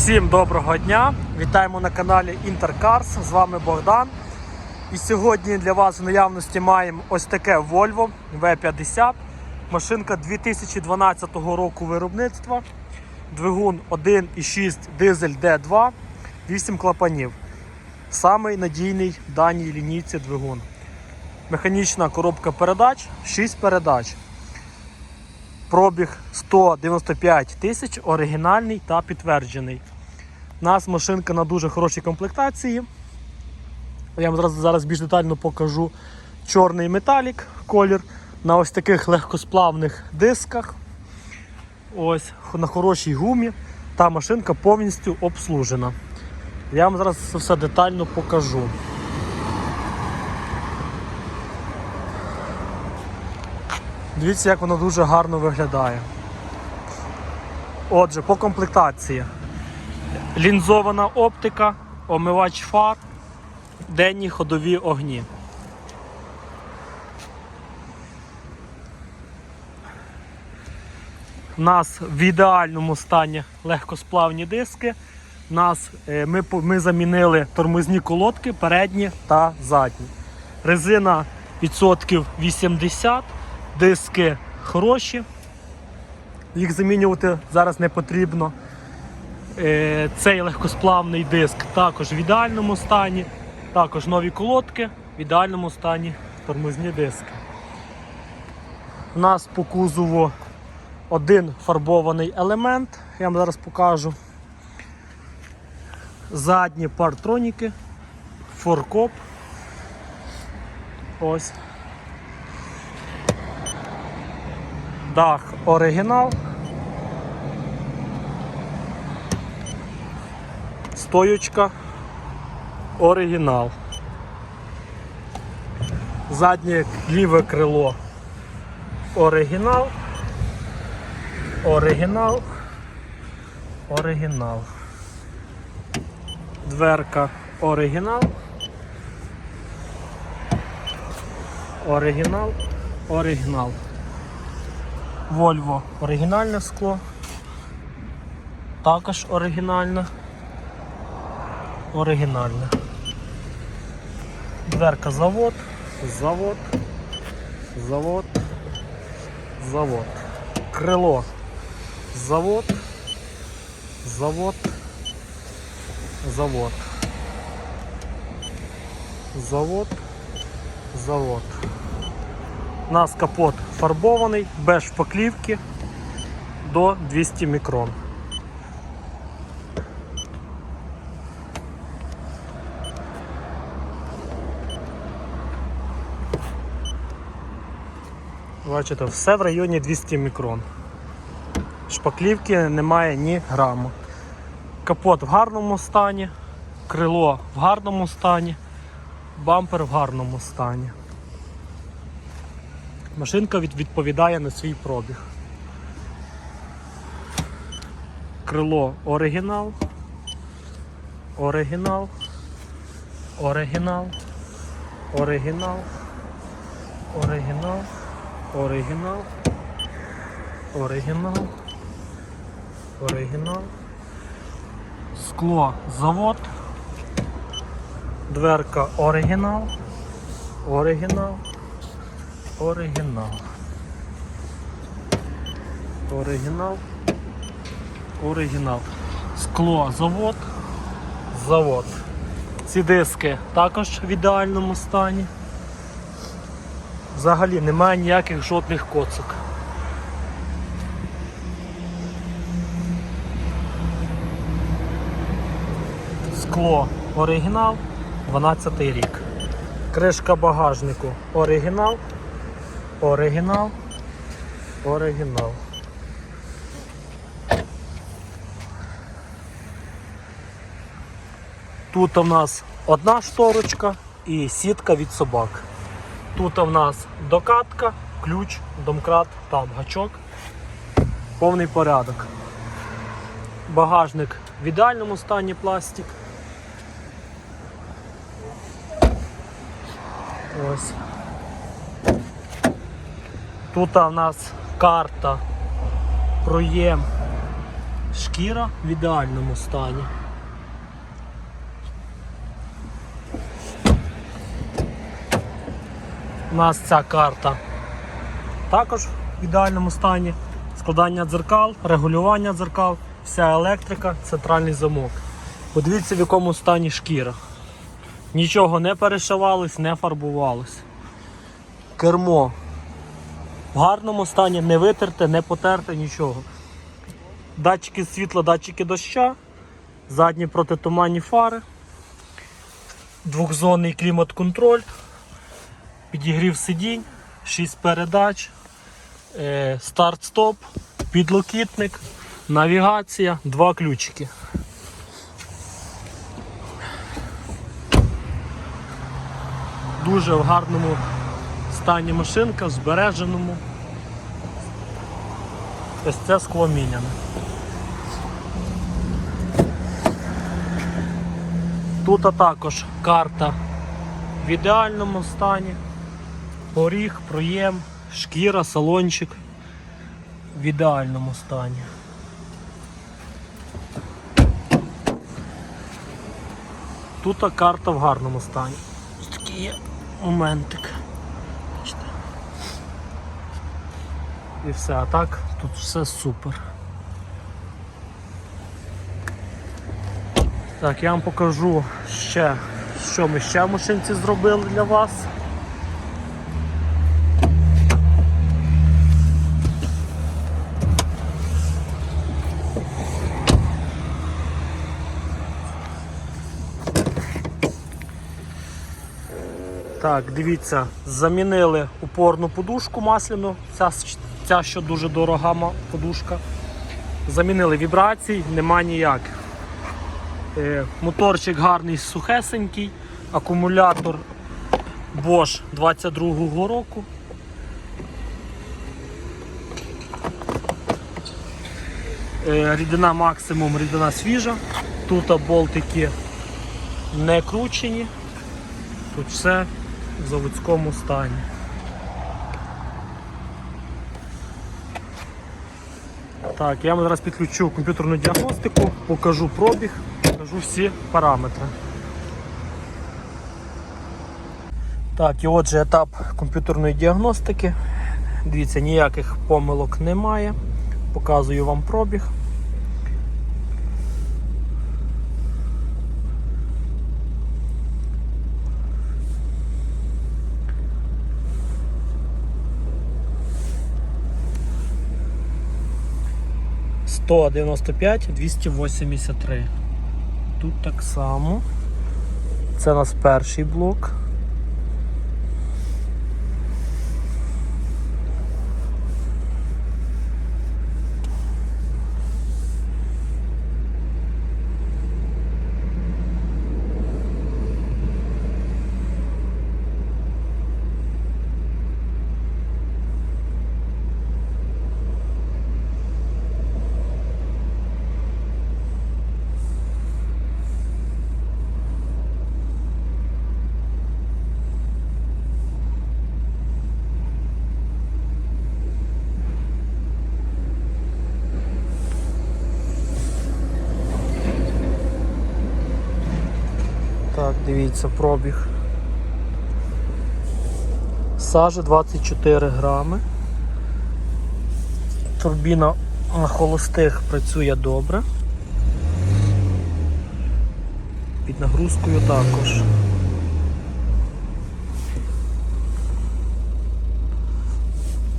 Всім доброго дня! Вітаємо на каналі Інтеркарс. З вами Богдан. І сьогодні для вас в наявності маємо ось таке Volvo V50. Машинка 2012 року виробництва. Двигун 1,6 дизель D2, 8 клапанів. Самий надійний в даній лінійці двигун. Механічна коробка передач, 6 передач. Пробіг 195 тисяч, оригінальний та підтверджений. У нас машинка на дуже хорошій комплектації. Я вам зараз, зараз більш детально покажу чорний металік колір на ось таких легкосплавних дисках. Ось на хорошій гумі. Та машинка повністю обслужена. Я вам зараз це все детально покажу. Дивіться, як воно дуже гарно виглядає. Отже, по комплектації. Лінзована оптика, омивач фар, денні ходові огні. У нас в ідеальному стані легкосплавні диски. Нас, е, ми, ми замінили тормозні колодки передні та задні. Резина відсотків 80, диски хороші. Їх замінювати зараз не потрібно. Е, Цей легкосплавний диск також в ідеальному стані. Також нові колодки, в ідеальному стані тормозні диски. У нас по кузову один фарбований елемент, я вам зараз покажу. Задні партроніки, форкоп. Ось. Дах оригінал. Стоючка оригінал. Заднє ліве крило оригінал. Оригінал. Оригінал. Дверка оригінал. Оригінал. Оригінал. Volvo оригінальне скло. Також оригінальне. Оригінальне. Дверка завод. Завод. Завод. Завод. Крило. Завод. Завод. Завод. Завод. Завод. У нас капот фарбований, без шпаклівки до 200 мікрон. Бачите, все в районі 200 мікрон. Шпаклівки немає ні граму. Капот в гарному стані, крило в гарному стані, бампер в гарному стані. Машинка відповідає на свій пробіг. Крило оригінал. Оригінал. Оригінал. Оригінал. Оригінал. Оригінал. Оригінал. Оригінал. Скло завод. Дверка оригінал. Оригінал. Оригінал. Оригінал. Оригінал. Скло завод. Завод. Ці диски також в ідеальному стані. Взагалі немає ніяких жодних коцок. Скло оригінал 12 рік. Кришка багажнику оригінал. Оригінал. Оригінал. Тут у нас одна шторочка і сітка від собак. Тут у нас докатка, ключ, домкрат, там гачок. Повний порядок. Багажник в ідеальному стані пластик. Ось. Тут у нас карта, проєм, Шкіра в ідеальному стані. У нас ця карта також в ідеальному стані. Складання дзеркал, регулювання дзеркал, вся електрика, центральний замок. Подивіться, в якому стані шкіра. Нічого не перешивалось, не фарбувалось. Кермо в гарному стані, не витерте, не потерте, нічого. Датчики світла, датчики доща, задні протитуманні фари, двохзонний клімат-контроль, підігрів сидінь, 6 передач, е, старт-стоп, підлокітник, навігація, два ключики. Дуже в гарному стані машинка, в збереженому. Ось це скло міняне. Тут також карта в ідеальному стані. Поріг, проєм, шкіра, салончик в ідеальному стані. Тут карта в гарному стані. Ось такий є моментик. І все, а так тут все супер. Так, я вам покажу ще, що ми ще в машинці зробили для вас. Так, дивіться, замінили упорну подушку масляну, ця, ця що дуже дорога подушка. Замінили вібрацій, нема ніяких. Е, Моторчик гарний, сухесенький, акумулятор Bosch 22-го року. Е, Рідина максимум, рідина свіжа. Тут болтики не кручені. Тут все в заводському стані. Так, я вам зараз підключу комп'ютерну діагностику, покажу пробіг, покажу всі параметри. Так, і отже етап комп'ютерної діагностики. Дивіться, ніяких помилок немає. Показую вам пробіг. Сто дев'яносто п'ять, двісті вісімдесят три. Тут так само. Це у нас перший блок. Так, дивіться, пробіг. Сажа 24 грами. Турбіна на холостих працює добре. Під нагрузкою також.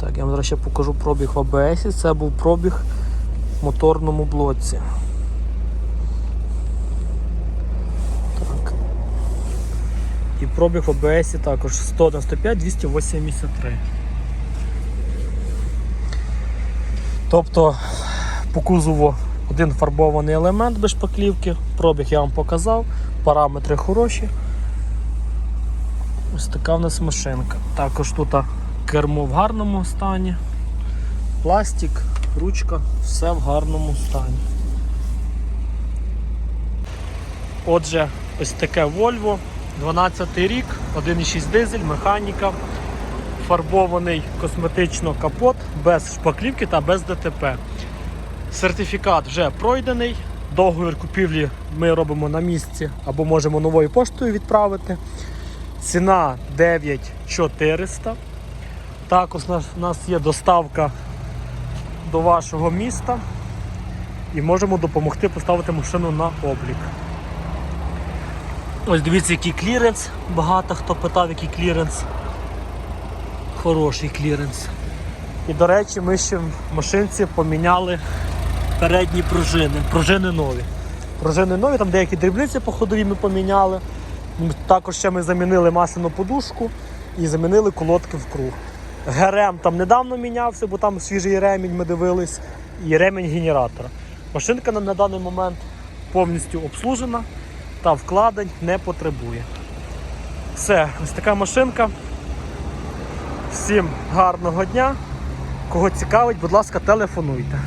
Так, я вам зараз ще покажу пробіг в АБС. Це був пробіг в моторному блоці. Так. І пробіг в ОБС також 195 283. Тобто по кузову один фарбований елемент без шпаклівки, пробіг я вам показав, параметри хороші. Ось така в нас машинка. Також тут кермо в гарному стані, пластик, ручка, все в гарному стані. Отже, ось таке Volvo, 12 рік, 1,6 дизель, механіка, фарбований косметично капот без шпаклівки та без ДТП. Сертифікат вже пройдений. Договір купівлі ми робимо на місці або можемо новою поштою відправити. Ціна 9400. Також у нас, є доставка до вашого міста і можемо допомогти поставити машину на облік. Ось дивіться, який кліренс. Багато хто питав, який кліренс. Хороший кліренс. І, до речі, ми ще в машинці поміняли передні пружини. Пружини нові. Пружини нові, там деякі дрібниці по ходові ми поміняли. Також ще ми замінили масляну подушку і замінили колодки в круг. ГРМ там недавно мінявся, бо там свіжий ремінь ми дивились, і ремінь генератора. Машинка на, на даний момент повністю обслужена та вкладень не потребує. Все, ось така машинка. Всім гарного дня. Кого цікавить, будь ласка, телефонуйте.